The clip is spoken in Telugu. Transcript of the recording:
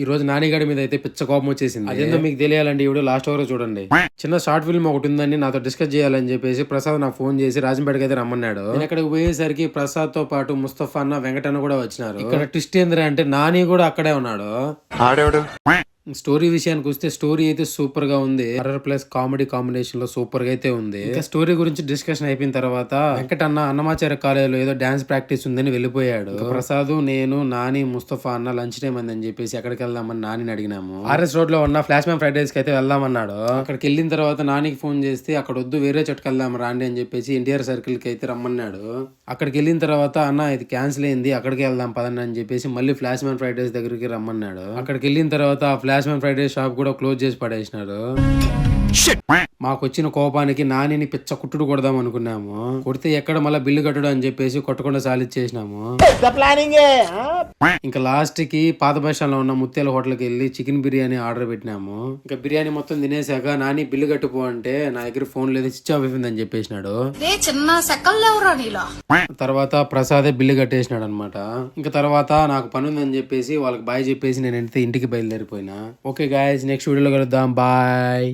ఈ రోజు నానిగాడి మీద అయితే పిచ్చ కోపం వచ్చేసింది. అదేందో మీకు తెలియాలండి ఇప్పుడు లాస్ట్ వరకు చూడండి. చిన్న షార్ట్ ఫిల్మ్ ఒకటి ఉందని నాతో డిస్కస్ చేయాలని చెప్పేసి ప్రసాద్ నాకు ఫోన్ చేసి రాజంపేటకి అయితే రమ్మన్నాడు. నేను అక్కడికి పోయేసరికి ప్రసాద్తో పాటు ముస్తఫా అన్న వెంకటన్న కూడా వచ్చినారు. ఇక్కడ ట్విస్ట్ ఏందిరా అంటే నాని కూడా అక్కడే ఉన్నాడు. ఆడేవాడు? స్టోరీ విషయానికి వస్తే స్టోరీ అయితే సూపర్గా ఉంది. హర్రర్ ప్లస్ కామెడీ కాంబినేషన్లో సూపర్గా అయితే ఉంది. ఇంకా స్టోరీ గురించి డిస్కషన్ అయిపోయిన తర్వాత వెంకటన్న అన్నమాచార్య కాలేజీలో ఏదో డాన్స్ ప్రాక్టీస్ ఉందని వెళ్ళిపోయాడు. ప్రసాద్ నేను నాని ముస్తఫా అన్న లంచ్ టైం అందని చెప్పేసి ఎక్కడికి వెళ్దామని నానిని అడిగినాము. ఆర్ఎస్ రోడ్లో ఉన్న ఫ్లాష్ మ్యాన్ ఫ్రైడేస్కి అయితే వెళ్దామన్నాడు. అక్కడికి వెళ్ళిన తర్వాత నానికి ఫోన్ చేస్తే అక్కడ వద్దు వేరే చోటుకి వెళ్దాం రాండి అని చెప్పేసి ఎన్టీఆర్ సర్కిల్కి అయితే రమ్మన్నాడు. అక్కడికి వెళ్ళిన తర్వాత అన్న ఇది క్యాన్సిల్ అయింది అక్కడికి వెళ్దాం పదండి అని చెప్పేసి మళ్ళీ ఫ్లాష్ మ్యాన్ ఫ్రైడ్ రైస్ దగ్గరికి రమ్మన్నాడు. అక్కడికి వెళ్ళిన తర్వాత ఆ ఫ్లాష్ ఫ్రైడ్ రైస్ షాప్ కూడా క్లోజ్ చేసి పడేసినారు. మాకు వచ్చిన కోపానికి నానిని పిచ్చ కుట్టుడు కొడదాం అనుకున్నాము. కొడితే ఎక్కడ మళ్ళీ బిల్లు కట్టడు అని చెప్పేసి కొట్టకుండా సాలిచ్చేసినాము. ఇంకా లాస్ట్కి పాత బస్ స్టాండ్లో ఉన్న ముత్యాల హోటల్కి వెళ్ళి చికెన్ బిర్యానీ ఆర్డర్ పెట్టినాము. ఇంకా బిర్యానీ మొత్తం తినేసాక నాని బిల్లు కట్టుపో అంటే నా దగ్గర ఫోన్ లేదు స్విచ్ ఆఫ్ అయిపోయిందని చెప్పేసినాడు. తర్వాత ప్రసాదే బిల్లు కట్టేసినాడు అనమాట ఇంకా తర్వాత నాకు పని ఉందని చెప్పేసి వాళ్ళకి బాయ్ చెప్పేసి నేను ఇంటికి బయలుదేరిపోయినా. ఓకే గాయస్ నెక్స్ట్ వీడియోలో కలుద్దాం. బాయ్